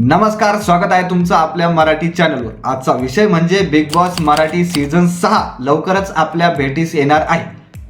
नमस्कार स्वागत आहे तुमचं आपल्या मराठी चॅनलवर आजचा विषय म्हणजे बिग बॉस मराठी सीझन सहा. लवकरच आपल्या भेटीस येणार आहे.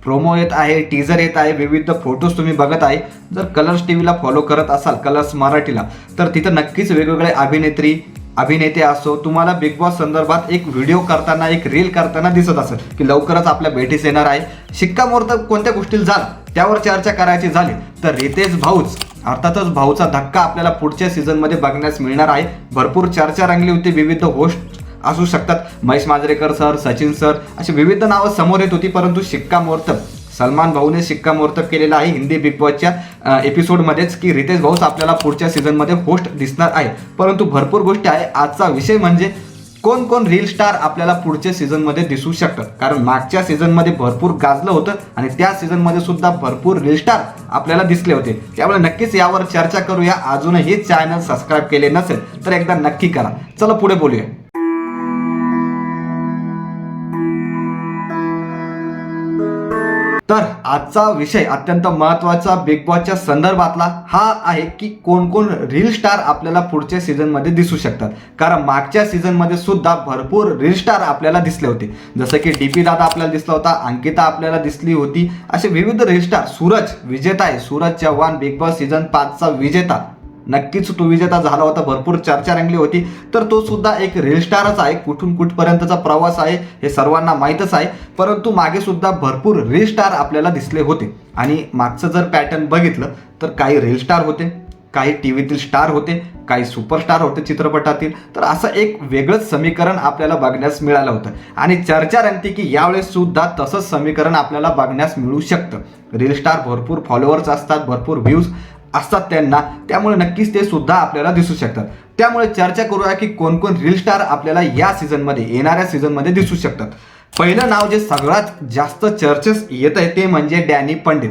प्रोमो येत आहे टीझर येत आहे विविध फोटोज तुम्ही बघत आहे. जर कलर्स टी व्हीला फॉलो करत असाल कलर्स मराठीला तर तिथं नक्कीच वेगवेगळे अभिनेत्री अभिनेते असो तुम्हाला बिग बॉस संदर्भात एक व्हिडिओ करताना एक रील करताना दिसत असेल की लवकरच आपल्या भेटीस येणार आहे. शिक्कामोर्तब कोणत्या गोष्टीला झाला? त्यावर चर्चा करायची झाली तर रितेश भाऊच अर्थातच भाऊचा धक्का आपल्याला पुढच्या सीझनमध्ये बघण्यास मिळणार आहे. भरपूर चर्चा रंगली होती विविध होस्ट असू शकतात. महेश मांजरेकर सर सचिन सर अशी विविध नावं समोर येत होती परंतु शिक्कामोर्तब सलमान भाऊने शिक्कामोर्तब केलेला आहे हिंदी बिग बॉसच्या एपिसोडमध्येच की रितेश भाऊच आपल्याला पुढच्या सीझनमध्ये होस्ट दिसणार आहे. परंतु भरपूर गोष्टी आहे. आजचा विषय म्हणजे कोण कोण रील स्टार आपल्याला पुढच्या सीझनमध्ये दिसू शकतात कारण मागच्या सीझनमध्ये भरपूर गाजलं होतं आणि त्या सीझनमध्ये सुद्धा भरपूर रील स्टार आपल्याला दिसले होते. त्यामुळे नक्कीच यावर चर्चा करूया. अजूनही चॅनल सबस्क्राईब केले नसेल तर एकदा नक्की करा. चला पुढे बोलूया. तर आजचा विषय अत्यंत महत्त्वाचा बिग बॉसच्या संदर्भातला हा आहे की कोण कोण रील स्टार आपल्याला पुढच्या सीझनमध्ये दिसू शकतात. कारण मागच्या सीझनमध्ये सुद्धा भरपूर रील स्टार आपल्याला दिसले होते. जसं की डी पी दादा आपल्याला दिसला होता अंकिता आपल्याला दिसली होती. असे विविध रील स्टार सूरज विजेता आहे. Suraj Chavan Bigg Boss season पाचचा विजेता. नक्कीच तो विजेता झाला होता भरपूर चर्चा रंगली होती. तर तो सुद्धा एक रील स्टारच आहे कुठून कुठपर्यंतचा प्रवास आहे हे सर्वांना माहीतच आहे. परंतु मागे सुद्धा भरपूर रील स्टार आपल्याला दिसले होते. आणि मागचं जर पॅटर्न बघितलं तर काही रील स्टार होते काही टी व्हीतील स्टार होते काही सुपरस्टार होते चित्रपटातील. तर असं एक वेगळंच समीकरण आपल्याला बघण्यास मिळालं होतं. आणि चर्चा रंगती की यावेळेस सुद्धा तसंच समीकरण आपल्याला बघण्यास मिळू शकतं. रील स्टार भरपूर फॉलोअर्स असतात भरपूर व्ह्यूज असतात त्यांना. त्यामुळे नक्कीच ते सुद्धा आपल्याला दिसू शकतात. त्यामुळे चर्चा करूया की कोणकोण रील स्टार आपल्याला या सीझनमध्ये येणाऱ्या सीझनमध्ये दिसू शकतात. पहिलं नाव जे सगळ्यात जास्त चर्चेस येत आहे ते म्हणजे डॅनी पंडित.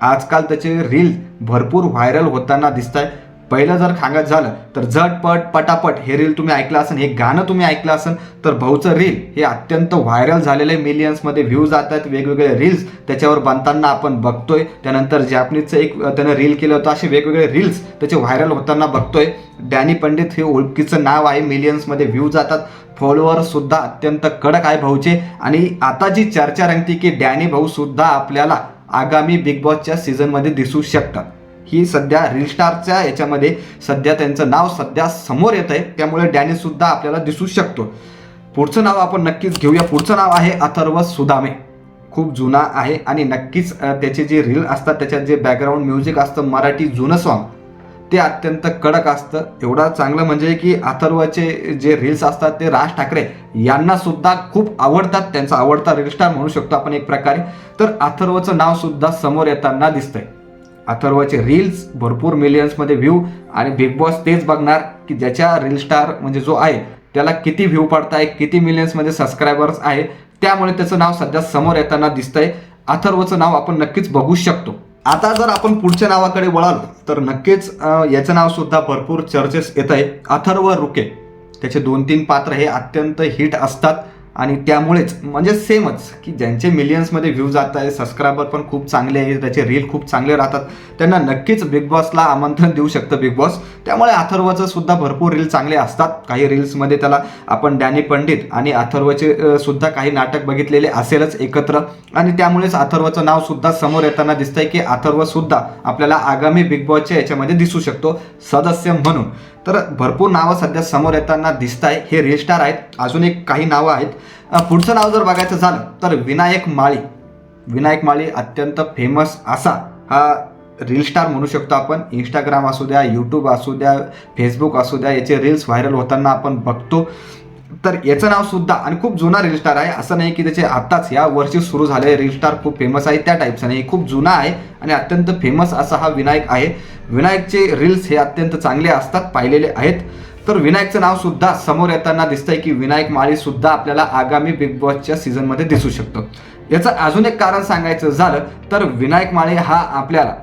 आजकाल त्याचे रील भरपूर व्हायरल होताना दिसत आहे पहिलं जर सांगत झालं तर झटपट पटापट हे रील तुम्ही ऐकलं असेल हे गाणं तुम्ही ऐकलं असेल तर भाऊचं रील हे अत्यंत व्हायरल झालेलं आहे. मिलियन्समध्ये व्ह्यूज जातात वेगवेगळे रील्स त्याच्यावर बनताना आपण बघतोय. त्यानंतर जॅपनीजचं एक त्यानं रील केलं होतं असे वेगवेगळे रील्स त्याचे व्हायरल होताना बघतोय. डॅनी पंडित हे ओळखीचं नाव आहे. मिलियन्समध्ये व्ह्यू जातात. फॉलोअर सुद्धा अत्यंत कडक आहे भाऊचे. आणि आता जी चर्चा रंगती की डॅनी भाऊ सुद्धा आपल्याला आगामी बिग बॉसच्या सीझनमध्ये दिसू शकतात. ही सध्या रिलस्टारच्या याच्यामध्ये सध्या त्यांचं नाव सध्या समोर येत आहे त्यामुळे डॅनी सुद्धा आपल्याला दिसू शकतो. पुढचं नाव आपण नक्कीच घेऊया. पुढचं नाव आहे अथर्व सुदामे. खूप जुना आहे आणि नक्कीच त्याचे जे रील असतात त्याच्यात जे बॅकग्राऊंड म्युझिक असतं मराठी जुनं सॉन्ग ते अत्यंत कडक असतं. एवढं चांगलं म्हणजे की अथर्वचे जे रील्स असतात ते राज ठाकरे यांना सुद्धा खूप आवडतात. त्यांचा आवडता रील स्टार म्हणू शकतो आपण एक प्रकारे. तर अथर्वचं नाव सुद्धा समोर येताना दिसतंय. अथर्वचे रील्स भरपूर मिलियन्समध्ये व्ह्यू आणि बिग बॉस तेच बघणार की ज्याच्या रील स्टार म्हणजे जो आहे त्याला किती व्ह्यू पडताय किती मिलियन्समध्ये सबस्क्रायबर्स आहे त्यामुळे त्याचं नाव सध्या समोर येताना दिसतंय. अथर्वचं नाव आपण नक्कीच बघू शकतो. आता जर आपण पुढच्या नावाकडे वळालो तर नक्कीच याचं नाव सुद्धा भरपूर चर्चेस येत आहे अथर्व रुके. त्याचे दोन तीन पात्र हे अत्यंत हिट असतात. आणि त्यामुळेच म्हणजे सेमच की ज्यांचे मिलियन्समध्ये व्ह्यू जात आहे सबस्क्रायबर पण खूप चांगले आहे त्याचे रील खूप चांगले राहतात त्यांना नक्कीच बिग बॉसला आमंत्रण देऊ शकतं बिग बॉस त्यामुळे अथर्वचं सुद्धा भरपूर रील चांगले असतात. काही रील्समध्ये त्याला आपण डॅनी पंडित आणि अथर्वचे सुद्धा काही नाटक बघितलेले असेलच एकत्र. आणि त्यामुळेच अथर्वचं नाव सुद्धा समोर येताना दिसतंय की अथर्व सुद्धा आपल्याला आगामी बिग बॉसच्या याच्यामध्ये दिसू शकतो सदस्य म्हणून. तर भरपूर नावं सध्या समोर येताना दिसत आहे हे रील स्टार आहेत. अजून एक काही नावं आहेत. पुढचं नाव जर बघायचं झालं तर विनायक माळी. विनायक माळी अत्यंत फेमस असा हा रील स्टार म्हणू शकतो आपण. इंस्टाग्राम असू द्या यूट्यूब असू द्या फेसबुक असू द्या याचे रील्स व्हायरल होताना आपण बघतो. तर याचं नाव सुद्धा आणि खूप जुना रील स्टार आहे. असं नाही की त्याचे आत्ताच या वर्षी सुरू झाले रील स्टार खूप फेमस आहे त्या टाईपचं नाही. खूप जुना आहे आणि अत्यंत फेमस असा हा विनायक आहे. विनायकचे रील्स हे अत्यंत चांगले असतात पाहिलेले आहेत. तर विनायकचं नाव सुद्धा समोर येताना दिसतंय की विनायक माळी सुद्धा आपल्याला आगामी बिग बॉसच्या सीझनमध्ये दिसू शकतो. याचं अजून एक कारण सांगायचं झालं तर विनायक माळी हा आपल्याला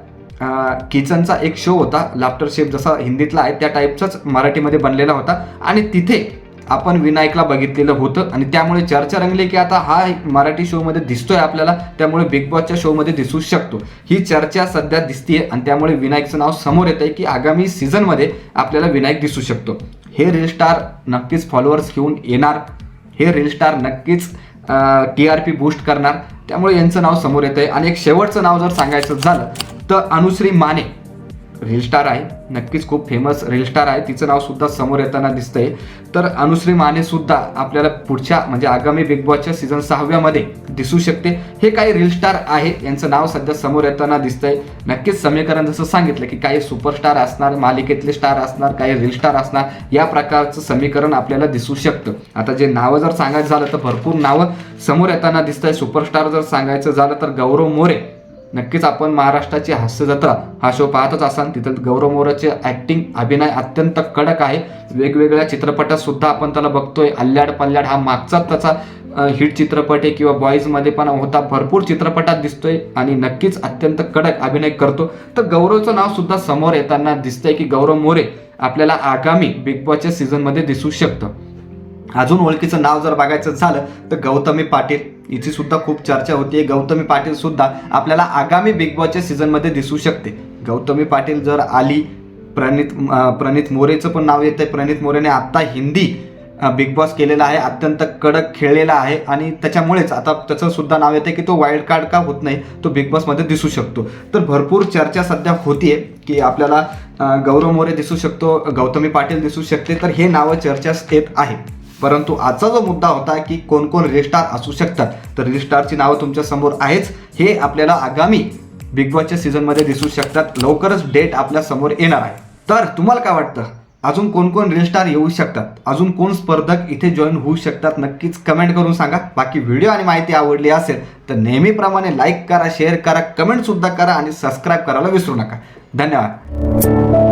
किचनचा एक शो होता. लाफ्टर शेप जसा हिंदीतला आहे त्या टाईपचाच मराठीमध्ये बनलेला होता. आणि तिथे आपण विनायकला बघितलेलं होतं आणि त्यामुळे चर्चा रंगली की आता हा एक मराठी शोमध्ये दिसतोय आपल्याला त्यामुळे बिग बॉसच्या शोमध्ये दिसू शकतो. ही चर्चा सध्या दिसतीये आणि त्यामुळे विनायकचं नाव समोर येत आहे की आगामी सीझनमध्ये आपल्याला विनायक दिसू शकतो. हे रील स्टार नक्कीच फॉलोअर्स घेऊन येणार. हे रील स्टार नक्कीच टी आर पी बूस्ट करणार. त्यामुळे यांचं नाव समोर येतं आहे आणि एक शेवटचं नाव जर सांगायचं झालं तर अनुश्री माने. रील स्टार आहे. नक्कीच खूप फेमस रील स्टार आहे. तिचं नावसुद्धा समोर येताना दिसतंय. तर अनुश्री माने सुद्धा आपल्याला पुढच्या म्हणजे आगामी बिग बॉसच्या सीझन सहाव्यामध्ये दिसू शकते. हे काही रील स्टार आहे. यांचं नाव सध्या समोर येताना दिसतंय. नक्कीच समीकरण जसं सांगितलं की काही सुपरस्टार असणार मालिकेतले स्टार असणार काही रील स्टार असणार या प्रकारचं समीकरण आपल्याला दिसू शकतं. आता जे नावं जर सांगायचं झालं तर भरपूर नावं समोर येताना दिसतंय. सुपरस्टार जर सांगायचं झालं तर गौरव मोरे नक्कीच आपण महाराष्ट्राची हास्य जत्रा हा शो पाहतच असाल. तिथं गौरव मोरचे ऍक्टिंग अभिनय अत्यंत कडक आहे. वेगवेगळ्या चित्रपटात सुद्धा आपण त्याला बघतोय. अल्ल्याड पल्ल्याड हा मागचाच त्याचा हिट चित्रपट आहे किंवा बॉईजमध्ये पण होता. भरपूर चित्रपटात दिसतोय आणि नक्कीच अत्यंत कडक अभिनय करतो. तर गौरवचं नाव सुद्धा समोर येताना दिसतंय की गौरव मोरे आपल्याला आगामी बिग बॉसच्या सीझनमध्ये दिसू शकतं. अजून ओळखीचं नाव जर बघायचं झालं तर गौतमी पाटील. हिची सुद्धा खूप चर्चा होती गौतमी पाटील सुद्धा आपल्याला आगामी बिग बॉसच्या सीझनमध्ये दिसू शकते. गौतमी पाटील जर आली प्रणित प्रणित मोरेचं पण नाव येतं प्रणित मोरेने आत्ता हिंदी बिग बॉस केलेला आहे. अत्यंत कडक खेळलेला आहे आणि त्याच्यामुळेच आता त्याचं सुद्धा नाव येतं की तो वाईल्ड कार्ड का होत नाही तो बिग बॉसमध्ये दिसू शकतो. तर भरपूर चर्चा सध्या होतीये की आपल्याला गौरव मोरे दिसू शकतो गौतमी पाटील दिसू शकते. तर हे नावं चर्चा येत आहे परंतु आजचा जो मुद्दा होता की कोण कोण रिस्टार असू शकतात तर रिस्टारची नावं तुमच्यासमोर आहेच हे आपल्याला आगामी बिग बॉसच्या सीझनमध्ये दिसू शकतात. लवकरच डेट आपल्यासमोर येणार आहे. तर तुम्हाला काय वाटतं? अजून कोण कोण रेस्टार येऊ शकतात? अजून कोण स्पर्धक इथे जॉईन होऊ शकतात? नक्कीच कमेंट करून सांगा. बाकी व्हिडिओ आणि माहिती आवडली असेल तर नेहमीप्रमाणे लाईक करा शेअर करा कमेंटसुद्धा करा आणि सबस्क्राईब करायला विसरू नका. धन्यवाद.